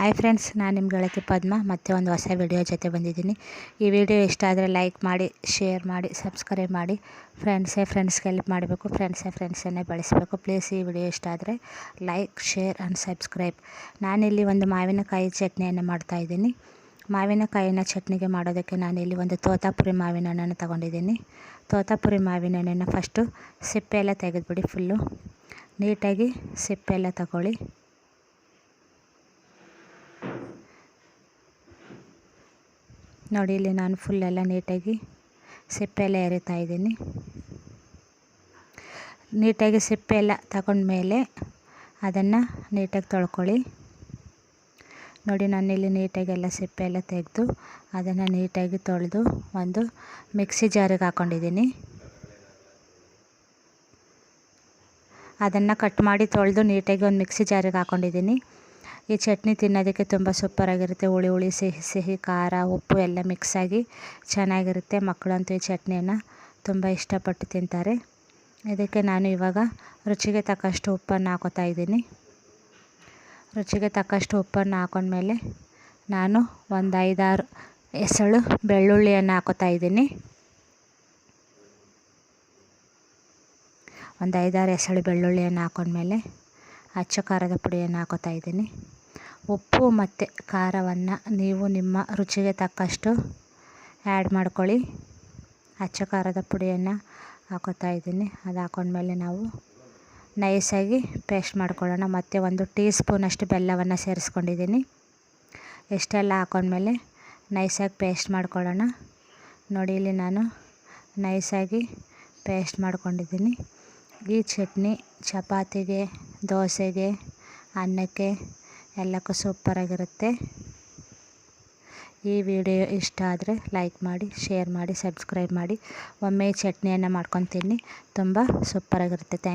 Hi friends ನಾನು ನಿಮ್ಮ ಗೆಳತಿ ಪದ್ಮ, ಮತ್ತೆ ಒಂದು ಹೊಸ ವಿಡಿಯೋ ಜೊತೆ ಬಂದಿದ್ದೀನಿ. ಈ ವಿಡಿಯೋ ಇಷ್ಟ ಆದರೆ ಲೈಕ್ ಮಾಡಿ ಶೇರ್ ಮಾಡಿ ಸಬ್ಸ್ಕ್ರೈಬ್ ಮಾಡಿ. ಫ್ರೆಂಡ್ಸೇ ಫ್ರೆಂಡ್ಸ್ಗೆ ಹೆಲ್ಪ್ ಮಾಡಬೇಕು ಫ್ರೆಂಡ್ಸೇ ಫ್ರೆಂಡ್ಸನ್ನೇ ಬೆಳೆಸಬೇಕು. ಪ್ಲೀಸ್ ಈ ವಿಡಿಯೋ ಇಷ್ಟ ಆದರೆ ಲೈಕ್ ಶೇರ್ ಆ್ಯಂಡ್ ಸಬ್ಸ್ಕ್ರೈಬ್ ನಾನಿಲ್ಲಿ ಒಂದು ಮಾವಿನಕಾಯಿ ಚಟ್ನಿಯನ್ನು ಮಾಡ್ತಾಯಿದ್ದೀನಿ ಮಾವಿನಕಾಯಿನ ಚಟ್ನಿಗೆ ಮಾಡೋದಕ್ಕೆ ನಾನಿಲ್ಲಿ ಒಂದು ತೋತಾಪುರಿ ಮಾವಿನ ಹಣ್ಣನ್ನು ತಗೊಂಡಿದ್ದೀನಿ. ತೋತಾಪುರಿ ಮಾವಿನ ಹಣ್ಣನ್ನು ಫಸ್ಟು ಸಿಪ್ಪೆ ಎಲ್ಲ ತೆಗೆದುಬಿಡಿ ಫುಲ್ಲು ನೀಟಾಗಿ ಸಿಪ್ಪೆ ಎಲ್ಲ ತಗೊಳ್ಳಿ. ನೋಡಿ ಇಲ್ಲಿ ನಾನು ಫುಲ್ಲೆಲ್ಲ ನೀಟಾಗಿ ಸಿಪ್ಪೆ ಎಲ್ಲ ಎರಿತಾ ಇದ್ದೀನಿ. ನೀಟಾಗಿ ಸಿಪ್ಪೆ ಎಲ್ಲ ತಗೊಂಡ್ಮೇಲೆ ಅದನ್ನು ನೀಟಾಗಿ ತೊಳ್ಕೊಳ್ಳಿ. ನೋಡಿ ನಾನಿಲ್ಲಿ ನೀಟಾಗಿ ಎಲ್ಲ ಸಿಪ್ಪೆ ಎಲ್ಲ ತೆಗೆದು ಅದನ್ನು ನೀಟಾಗಿ ತೊಳೆದು ಒಂದು ಮಿಕ್ಸಿ ಜಾರಿಗೆ ಹಾಕ್ಕೊಂಡಿದ್ದೀನಿ ಅದನ್ನು ಕಟ್ ಮಾಡಿ ತೊಳೆದು ನೀಟಾಗಿ ಒಂದು ಮಿಕ್ಸಿ ಜಾರಿಗೆ ಹಾಕ್ಕೊಂಡಿದ್ದೀನಿ ಈ ಚಟ್ನಿ ತಿನ್ನೋದಕ್ಕೆ ತುಂಬ ಸೂಪರಾಗಿರುತ್ತೆ. ಹುಳಿ ಹುಳಿ, ಸಿಹಿ ಸಿಹಿ, ಖಾರ, ಉಪ್ಪು ಎಲ್ಲ ಮಿಕ್ಸಾಗಿ ಚೆನ್ನಾಗಿರುತ್ತೆ. ಮಕ್ಕಳಂತೂ ಈ ಚಟ್ನಿಯನ್ನು ತುಂಬ ಇಷ್ಟಪಟ್ಟು ತಿಂತಾರೆ. ಇದಕ್ಕೆ ನಾನು ಇವಾಗ ರುಚಿಗೆ ತಕ್ಕಷ್ಟು ಉಪ್ಪನ್ನು ಹಾಕೋತಾ ಇದ್ದೀನಿ. ರುಚಿಗೆ ತಕ್ಕಷ್ಟು ಉಪ್ಪನ್ನು ಹಾಕೊಂಡ್ಮೇಲೆ ನಾನು ಒಂದು ಐದಾರು ಎಸಳು ಬೆಳ್ಳುಳ್ಳಿಯನ್ನು ಹಾಕೋತಾ ಇದ್ದೀನಿ. ಒಂದು ಐದಾರು ಎಸಳು ಬೆಳ್ಳುಳ್ಳಿಯನ್ನು ಹಾಕೊಂಡ್ಮೇಲೆ ಅಚ್ಚ ಖಾರದ ಪುಡಿಯನ್ನು ಹಾಕೋತಾ ಇದ್ದೀನಿ. ಉಪ್ಪು ಮತ್ತು ಖಾರವನ್ನು ನೀವು ನಿಮ್ಮ ರುಚಿಗೆ ತಕ್ಕಷ್ಟು ಆ್ಯಡ್ ಮಾಡ್ಕೊಳ್ಳಿ. ಅಚ್ಚ ಖಾರದ ಪುಡಿಯನ್ನು ಹಾಕೋತಾ ಇದ್ದೀನಿ. ಅದು ಹಾಕೊಂಡ್ಮೇಲೆ ನಾವು ನೈಸಾಗಿ ಪೇಸ್ಟ್ ಮಾಡ್ಕೊಳ್ಳೋಣ. ಮತ್ತು ಒಂದು ಟೀ ಸ್ಪೂನಷ್ಟು ಬೆಲ್ಲವನ್ನು ಸೇರಿಸ್ಕೊಂಡಿದ್ದೀನಿ. ಇಷ್ಟೆಲ್ಲ ಹಾಕೊಂಡ್ಮೇಲೆ ನೈಸಾಗಿ ಪೇಸ್ಟ್ ಮಾಡ್ಕೊಳ್ಳೋಣ. ನೋಡಿ, ಇಲ್ಲಿ ನಾನು ನೈಸಾಗಿ ಪೇಸ್ಟ್ ಮಾಡ್ಕೊಂಡಿದ್ದೀನಿ. ಈ ಚಟ್ನಿ ಚಪಾತಿಗೆ, ದೋಸೆಗೆ, ಅನ್ನಕ್ಕೆ ಎಲ್ಲಕ್ಕೂ ಸೂಪರಾಗಿರುತ್ತೆ. ಈ ವಿಡಿಯೋ ಇಷ್ಟ ಆದರೆ ಲೈಕ್ ಮಾಡಿ, ಶೇರ್ ಮಾಡಿ, ಸಬ್ಸ್ಕ್ರೈಬ್ ಮಾಡಿ. ಒಮ್ಮೆ ಚಟ್ನಿಯನ್ನು ಮಾಡ್ಕೊತೀನಿ. ತುಂಬ ಸೂಪರಾಗಿರುತ್ತೆ. ಥ್ಯಾಂಕ್